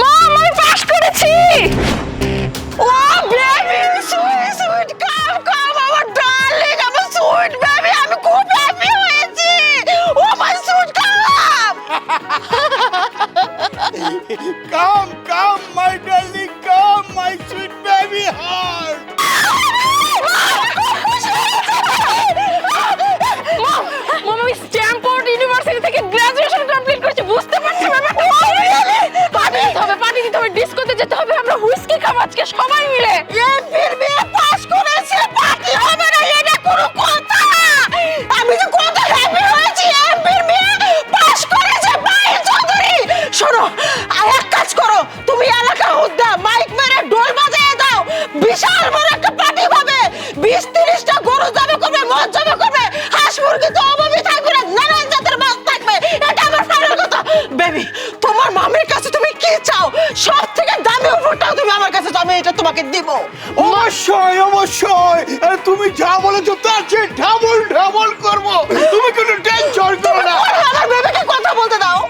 মম আমি পাস করেছি। ও baby sweet sweet come come আমার ডার্লিং আমার সুইট বেবি আমি খুব হ্যাপি হয়েছি। ও my sweet come come come my darling থাকবে না নানান জাতের মাছ থাকবে এটা আমার ফাইনাল কথা। বেবি তোমার মামির কাছে তুমি কি চাও? সব থেকে দামি উপরটাও তুমি আমার কাছে চাও আমি এটা তোমাকে দিব। অবশ্যই অবশ্যই। আরে তুমি যা বলেছ তার চেয়ে ডাবল ডাবল করব। তুমি কোনো টেনশন করো না। আমার বেবিকে কথা বলতে দাও।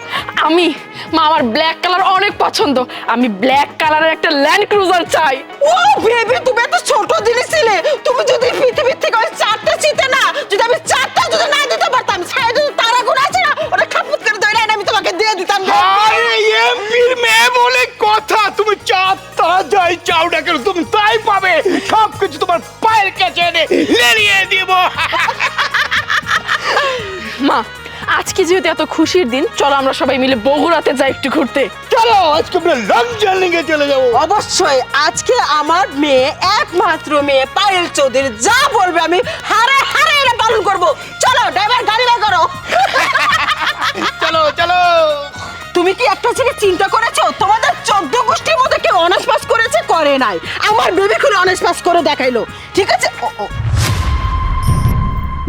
আমি মা আমার ব্ল্যাক কালার অনেক পছন্দ। আমি ব্ল্যাক কালারের একটা ল্যান্ড ক্রুজার চাই। ও বেবি তুমি এত ছোট জিনিস ছিলে তুমি যদি পৃথিবীর থেকে ওই চারটা চিতে না যদি আমি চারটা যদি না দিতে পারতাম ছায়া যদি তারা গুণ আছে না ওটা খাপুত করে ধরে আমি তোমাকে দিয়ে দিতাম। আরে এমপির মেয়ে বলে কথা। তুমি চারটা যাই চাও না কেন তুমি তাই পাবে। সব কিছু তোমার পায়ের কাছে এনে লেলিয়ে দিব। মা আজকে যেহেতু এত খুশির দিন চলো আমরা সবাই মিলে বগুড়াতে যাই একটু ঘুরতে। চলো আজকে আমরা লং জার্নিংয়ে চলে যাব। অবশ্যই আজকে আমার মেয়ে একমাত্র মেয়ে পায়েল চৌধুরী যা বলবে আমি হারে হারে এটা পালন করব। চলো ড্রাইভার গাড়ি বের করো। চলো চলো। তুমি কি একটা থেকে চিন্তা করেছ? তোমাদের চোদ্দ গোষ্ঠীর মধ্যে কেউ অনার্স পাস করেছে? করে নাই। আমার বেবি খুলে অনার্স পাস করে দেখাইলো। ঠিক আছে? ও ও।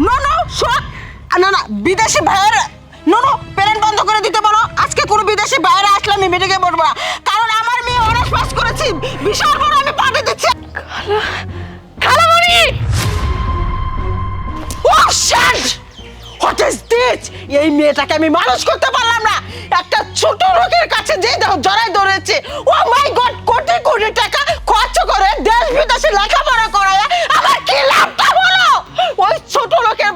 নো নো শোন না না বিদেশি ভাইয়ের নো নো প্যারেন্ট বন্ধ করে দিতে বলো আজকে কোনো বিদেশি ভাইয়েরা আসলে আমি মিটিংয়ে বলব না। কারণ আমার মেয়ে অনার্স পাস করেছি। বিশাল বড় আমি পাঠিয়ে দিচ্ছি। খালামণি! Oh shit what is this এই মেয়েটাকে আমি মানুষ করতে পারলাম না। একটা ছোট লোকের কাছে যেই দেখো জড়াই ধরেছে। ও মাই গড কোটি কোটি টাকা খরচ করে দেশ বিদেশে লেখাপড়া করায়। আমার কি লাভটা বলো? ওই ছোট লোকের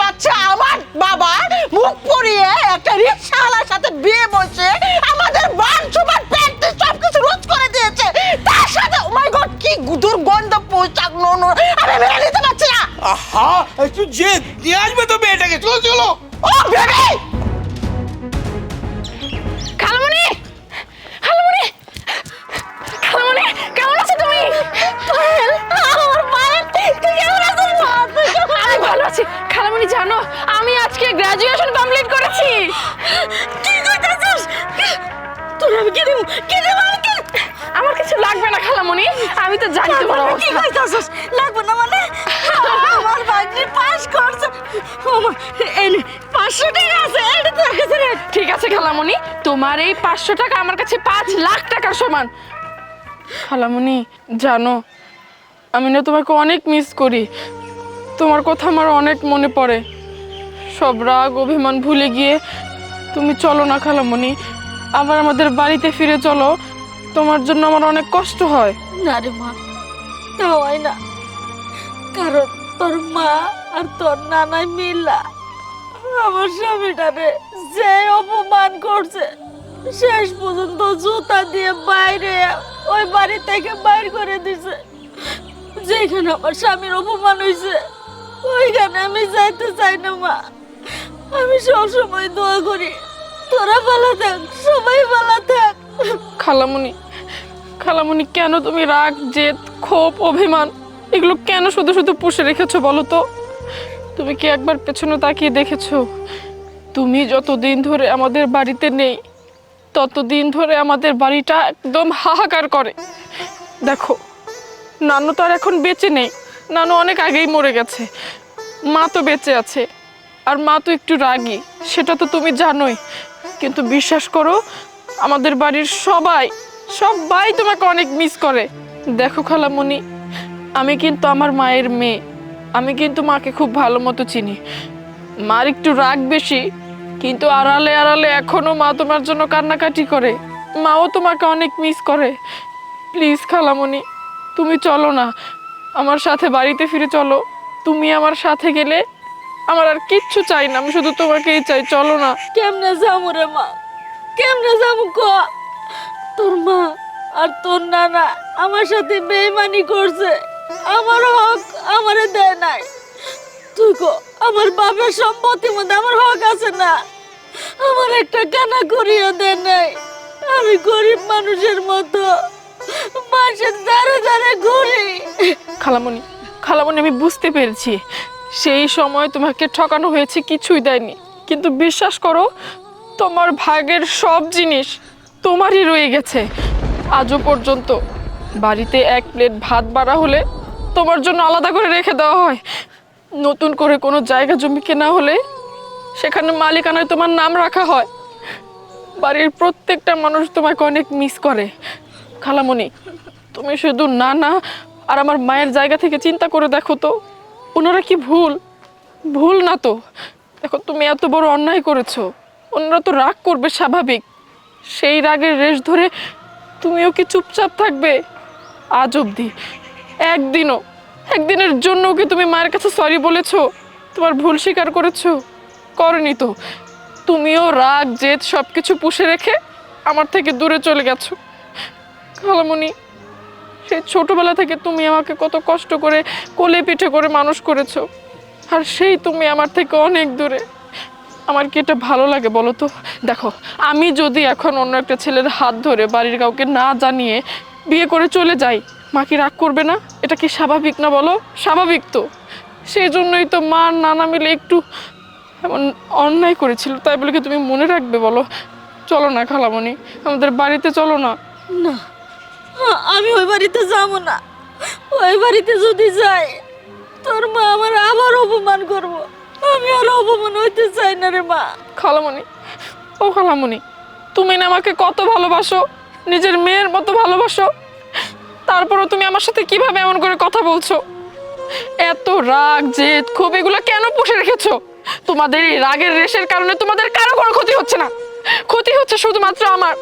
মুখ পরিয়ে একটা রিক্সাওয়ালার সাথে বিয়ে বসে আমাদের বান সুমান প্যান্টি সব কিছু রোজ করে দিয়েছে। তার সাথে ও মাই গড কি দুর্গন্ধ পোশাক নো আমি মেনে নিতে পারছি না। আহা একটু যে নিয়ে আসবে তো মেয়েটাকে চলো চলো। ও বেবি খালামণি আমি তো জানি তোমার কি কইতাছিস? লাগবে না মানে? আমার ভাগ্নি পাস করছে। ওমা এই নে, 500 টাকা আছে এটা তোর কাছে রাখ। ঠিক আছে খালামণি তোমার এই পাঁচশো টাকা আমার কাছে পাঁচ লাখ টাকার সমান। খালামণি জানো আমি না তোমাকে অনেক মিস করি। তোমার কথা আমার অনেক মনে পড়ে। সব রাগ অভিমান ভুলে গিয়ে তুমি চলো না খালামণি আবার আমাদের বাড়িতে ফিরে চলো। তোমার জন্য আমার অনেক কষ্ট হয়। না রে মা, তা হয় না। কারণ তোর মা আর তোর নানাই মিল্লা আমার স্বামীটারে যে অপমান করছে, শেষ পর্যন্ত জুতা দিয়ে বাইরে, ওই বাড়ি থেকে বাইর করে দিছে। যেখানে আমার স্বামীর অপমান হয়েছে ওইখানে আমি যাইতে চাই না মা। আমি সবসময় দোয়া করি, তোরা ভালো থাক, সবাই ভালো থাক। খালামণি খালামণি কেন তুমি রাগ, জেদ, ক্ষোভ, অভিমান, এগুলো কেন শুধু শুধু পুষে রেখেছো বলো তো? তুমি কি একবার পেছনে তাকিয়ে দেখেছ? তুমি যতদিন ধরে আমাদের বাড়িতে নেই, ততদিন ধরে আমাদের বাড়িটা একদম হাহাকার করে। দেখো, নানু তো আর এখন বেঁচে নেই। নানু অনেক আগেই মরে গেছে। মা তো বেঁচে আছে। আর মা তো একটু রাগী, সেটা তো তুমি জানোই। কিন্তু বিশ্বাস করো, আমাদের বাড়ির সবাই সবাই তোমাকে অনেক মিস করে। দেখো খালামণি আমি কিন্তু আমার মায়ের মেয়ে। আমি কিন্তু মাকে খুব ভালো মতো চিনি। মার একটু রাগ বেশি, কিন্তু আড়ালে আড়ালে এখনও মা তোমার জন্য কান্নাকাটি করে। মাও তোমাকে অনেক মিস করে। প্লিজ খালামণি তুমি চলো না। আমার সাথে বাড়িতে ফিরে চলো। তুমি আমার সাথে গেলে আমার আর কিচ্ছু চাই না। আমি শুধু তোমাকেই চাই, চলো না। কেমনে যাব রে মা? কেমনে যাব ক? তোর মা আর তোর নানা আমার সাথে বেইমানি করছে। আমার হক আমারে দেয় নাই। তুই কো, আমার বাবার সম্পত্তির মধ্যে আমার হক আছে না। আমার একটা কানা করিও দেয় নাই। আমি গরিব মানুষের মতো। মাসের দ্বারে দ্বারে ঘুরি। খালামণি খালামণি, আমি বুঝতে পেরেছি। সেই সময় তোমাকে ঠকানো হয়েছে কিছুই দেয়নি। কিন্তু বিশ্বাস করো, তোমার ভাগের সব জিনিস তোমারই রয়ে গেছে। আজও পর্যন্ত বাড়িতে এক প্লেট ভাত বাড়া হলে তোমার জন্য আলাদা করে রেখে দেওয়া হয়। নতুন করে কোনো জায়গা জমি কেনা হলে সেখানে মালিকানায় তোমার নাম রাখা হয়। বাড়ির প্রত্যেকটা মানুষ তোমাকে অনেক মিস করে। খালামণি, তুমি শুধু না না আর আমার মায়ের জায়গা থেকে চিন্তা করে দেখো তো। ওনারা কি ভুল? ভুল না তো। দেখো, তুমি এত বড় অন্যায় করেছ। ওনারা তো রাগ করবে স্বাভাবিক। সেই রাগের রেশ ধরে তুমিও কি চুপচাপ থাকবে? আজ অবধি। একদিনও, একদিনের জন্য কি তুমি মায়ের কাছে সরি বলেছ? তোমার ভুল স্বীকার করেছ? করনি তো। তুমিও রাগ, জেদ সব কিছু পুষে রেখে আমার থেকে দূরে চলে গেছো। খালামণি, সেই ছোটবেলা থেকে তুমি আমাকে কত কষ্ট করে কোলে পিঠে করে মানুষ করেছ। আর সেই তুমি আমার থেকে অনেক দূরে। আমার কি এটা ভালো লাগে বলো তো? দেখো, আমি যদি এখন অন্য একটা ছেলের হাত ধরে বাড়ির কাউকে না জানিয়ে বিয়ে করে চলে যাই, মা কি রাগ করবে না? এটা কি স্বাভাবিক না বলো? স্বাভাবিক তো। সেই জন্যই তো মা নানা মিলে একটু এমন অন্যায় করেছিল। তাই বলে কি তুমি মনে রাখবে বলো? চলো না খালামণি, আমাদের বাড়িতে চলো না। না, আমি ওই বাড়িতে যাব না। ওই বাড়িতে যদি যাই, তোর মা আমার আবার অপমান করব। আমি আর অপমান হইতে চাই না রে মা। খালামণি, ও খালামণি, তুমি না আমাকে কত ভালোবাসো, নিজের মেয়ের মতো ভালোবাসো। তারপরও তুমি আমার সাথে কীভাবে এমন করে কথা বলছো? এত রাগ, জেদ, ক্ষোভ, এগুলো কেন পুষে রেখেছো? তোমাদের এই রাগের রেশের কারণে তোমাদের কারও কোনো ক্ষতি হচ্ছে না। ক্ষতি হচ্ছে শুধুমাত্র আমার।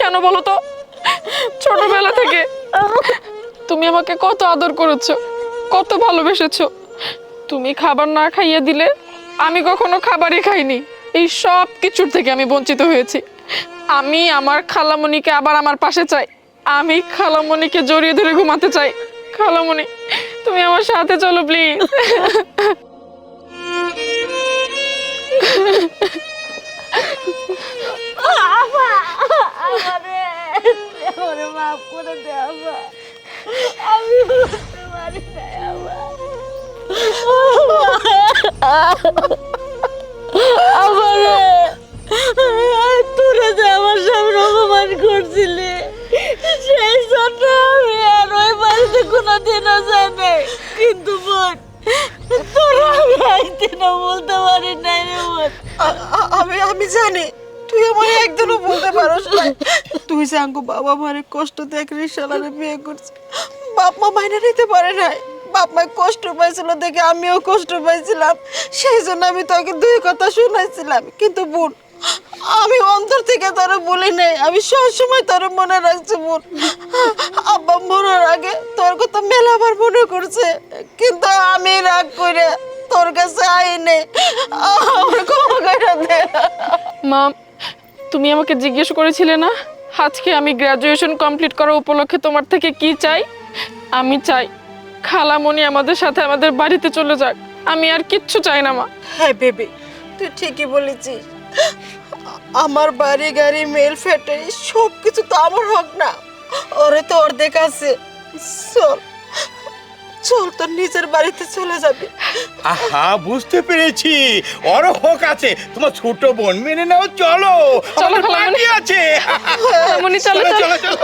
কেন বলো তো? ছোটবেলা থেকে। তুমি আমাকে কত আদর করেছ, কত ভালোবেসেছো। তুমি খাবার না খাইয়ে দিলে আমি কখনো খাবারই খাইনি। এই সব কিছুর থেকে আমি বঞ্চিত হয়েছি। আমি আমার খালামণিকে আবার আমার পাশে চাই। আমি খালামণিকে জড়িয়ে ধরে ঘুমাতে চাই। খালামণি, তুমি আমার সাথে চলো প্লিজ আমি বুঝতে পারি না আমারে, তোরা যে আমার সামনে অপমান করছিলি, সেই জন্য আমি আর ওই বাড়িতে কোনোদিনও যাই নাই। কিন্তু বোন, তোরা আমি একদিনও বলতে পারি নাই রে আমি আমি জানি, তুই আমার একদিনও বলতে পারস না তুই যে বাবা মারে কষ্ট দেখ রিসালারে বিয়ে করছিস, বাপ মা মাইনে নিতে পারে নাই। বাপ কষ্ট পাইছিল দেখে আমিও কষ্ট পাইছিলাম। সেই জন্য আমি তোকে দুই কথা শুনাইছিলাম। কিন্তু বোন, আমি অন্তর থেকে তোরে বলি নাই, আমি সবসময় তোরে মনে রাখছি বোন। আব্বা মরার আগে তোর কথা মেলাবার মনে করছে, কিন্তু আমি রাগ করে তোর কাছে আইনে আমার ক্ষমা করে মা, তুমি আমাকে জিজ্ঞেস করেছিলে না? আজকে আমি গ্র্যাজুয়েশন কমপ্লিট করা উপলক্ষে তোমার থেকে কি চাই? আমি চাই খালামণি আমাদের সাথে আমাদের বাড়িতে চলে যাক। আমি আর কিচ্ছু চাই না মা। হ্যাঁ বেবি তুই ঠিকই বলেছিস। আমার বাড়ি গাড়ি মেল ফেটে সব কিছু তো আমার হক না। ওরে তো অর্ধেক আছে। চল চল তোর নিজের বাড়িতে চলে যাবি। আহা বুঝতে পেরেছি। ওর হক আছে। তোমার ছোট বোন মেনে নাও চলো। চলো, আছে। চলো। চলো চলো।